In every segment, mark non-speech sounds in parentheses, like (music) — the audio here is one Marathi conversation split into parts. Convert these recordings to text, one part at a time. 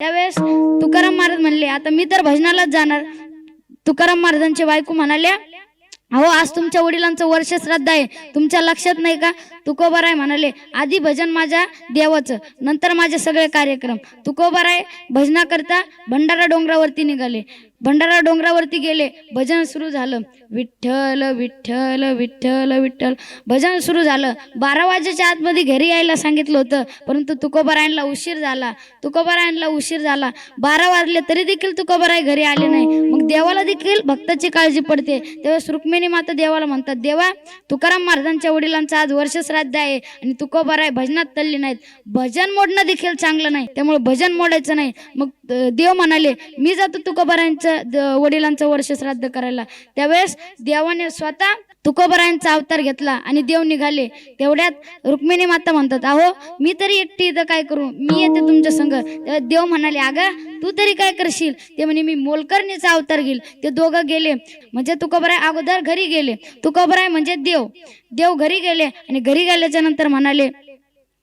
त्यावेळेस तुकाराम महाराज म्हणले आता मी तर भजनालाच जाणार. तुकाराम महाराजांचे बायको म्हणाल्या अहो आज तुमच्या वडिलांचं वर्ष श्राद्ध आहे. तुमच्या लक्षात नाही का? तुकोबाराय म्हणाले आधी भजन माझ्या देवाचं नंतर माझे सगळे कार्यक्रम. तुकोबाराय भजनाकरता भंडारा डोंगरावरती निघाले. भंडारा डोंगरावरती गेले. भजन सुरू झालं. विठ्ठल विठ्ठल विठ्ठल विठ्ठल. भजन सुरू झालं. बारा वाजेच्या आतमध्ये घरी यायला सांगितलं होतं. परंतु तुकोबारायणला उशीर झाला. तुकोबारायणला उशीर झाला. बारा वाजले तरी देखील तुकोबाराय घरी आले नाही. मग देवाला देखील भक्ताची काळजी पडते. तेव्हा रुक्मिणी माता देवाला म्हणतात देवा तुकाराम महाराजांच्या वडिलांचं आज वर्ष श्राद्ध आहे आणि तुकोबाराय भजनात तल्ली नाहीत. भजन मोडणं देखील चांगलं नाही. त्यामुळे भजन मोडायचं नाही. मग देव म्हणाले मी जातो तुकोबारायांचं द- वडिलांचं वर्ष श्राद्ध करायला. त्यावेळेस देवाने स्वतः तुकोबरायांचा अवतार घेतला आणि देव निघाले. तेवढ्यात रुक्मिणी माता म्हणतात अहो मी तरी एकटी इथं काय करू? मी येते तुमच्या संग. तेव्हा देव म्हणाले अगं तू तरी काय करशील? ते म्हणे मी मोलकर्णीचा अवतार घेईल. ते दोघं गेले. म्हणजे तुकोबराय अगोदर घरी गेले. तुकोबराय म्हणजे देव. देव घरी गेले आणि घरी गेल्याच्यानंतर म्हणाले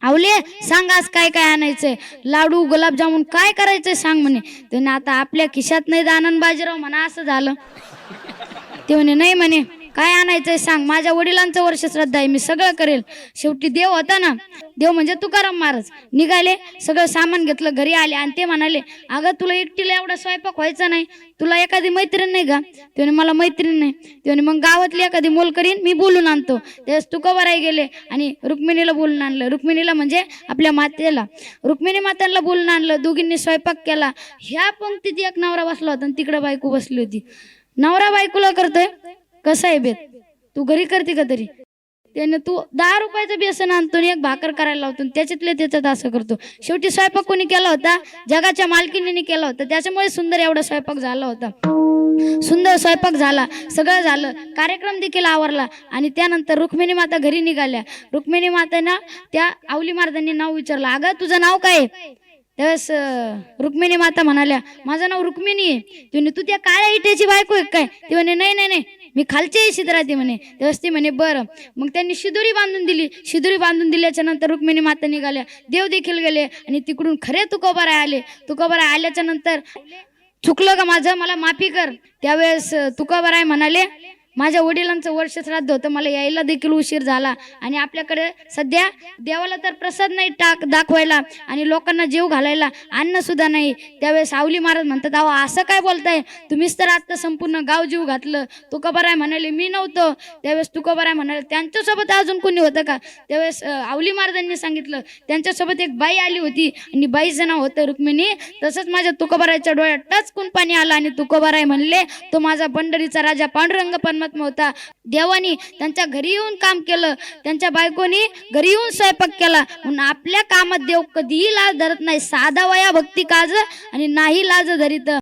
आवले सांग आज काय काय आणायचंय? लाडू गुलाबजामुन काय करायचंय सांग म्हणे. त्याने आता आपल्या खिशात नाही दानन बाजीराव म्हणा असं झालं. (laughs) ते म्हणे नाही म्हणे. काय आणायचंय सांग. माझ्या वडिलांचं वर्ष श्रद्धा आहे. मी सगळं करेल. शेवटी देव होता ना. देव म्हणजे तुकाराम महाराज. निघाले सगळं सामान घेतलं घरी आले आणि ते म्हणाले अगं तुला एकटीला एवढा स्वयंपाक व्हायचा नाही. तुला एखादी मैत्रीण नाही का? त्याने मला मैत्रीण नाही. त्याने मग गावातली एखादी मोल करीन मी बोलून आणतो. त्यावेळेस तुकोबाराय गेले आणि रुक्मिणीला बोलून आणलं. रुक्मिणीला म्हणजे आपल्या मातेला. रुक्मिणी मातांना बोलून आणलं. दोघींनी स्वयंपाक केला. ह्या पंक्तीत एक नवरा बसला होता आणि तिकडे बायको बसली होती. नवरा बायकोला करतोय. साहेब आहेत. तू घरी करते का तरी? त्याने तू दहा रुपयाचं बेसन आणतो आणि एक भाकर करायला लावतो आणि त्याच्यातले त्याच्यात असं करतो. शेवटी स्वयंपाक कोणी केला होता? जगाच्या मालकीने केला होता. त्याच्यामुळे सुंदर एवढा स्वयंपाक झाला होता. सुंदर स्वयंपाक झाला. सगळं झालं. कार्यक्रम देखील आवरला आणि त्यानंतर रुक्मिणी माता घरी निघाल्या. रुक्मिणी मातेना त्या आवली महाराजांनी नाव विचारलं. अगं तुझं नाव काय आहे?" त्यावेळेस रुक्मिणी माता म्हणाल्या माझं नाव रुक्मिणी आहे. ती तू त्या काळ्या इटेची बायको आहे काय? ती म्हणे नाही नाही नाही. मी खालच्या इशीत राहते म्हणे. त्यावेळेस ती म्हणे बरं. मग त्यांनी शिदुरी बांधून दिली. शिदुरी बांधून दिल्याच्या नंतर रुक्मिणी माता निघाल्या. देव देखील गेले आणि तिकडून खरे तुकोबाराय आले. तुकोबाराय आल्याच्यानंतर चुकलं का माझं? मला माफी कर. त्यावेळेस तुकोबाराय म्हणाले माझ्या वडिलांचं वर्ष श्राद्ध होतं मला यायला देखील उशीर झाला. आणि आपल्याकडे सध्या देवाला तर प्रसाद नाही टाक दाखवायला आणि लोकांना जीव घालायला अन्नसुद्धा नाही. त्यावेळेस सावली महाराज म्हणतात अहो असं काय बोलताय? तुम्हीच तर आत्ता संपूर्ण गाव जीव घातलं. तुकोबाराय म्हणाले मी नव्हतं. त्यावेळेस तुकोबाराय म्हणाले त्यांच्यासोबत अजून कोणी होतं का? त्यावेळेस आवली महाराजांनी सांगितलं त्यांच्यासोबत एक बाई आली होती आणि बाईचं नाव होतं रुक्मिणी. तसंच माझ्या तुकोबारायच्या डोळ्यात टचकून पाणी आलं आणि तुकोबाराय म्हणले तो माझा पंढरीचा राजा पांडुरंग परमात्मा होता देवानी त्यांच्या घरी येऊन काम केलं. त्यांच्या बायकोनी घरी येऊन स्वयंपाक केला. म्हणून आपल्या कामात देव कधीही लाज धरत नाही. साधा वया भक्ती काज आणि नाही लाज धरीत.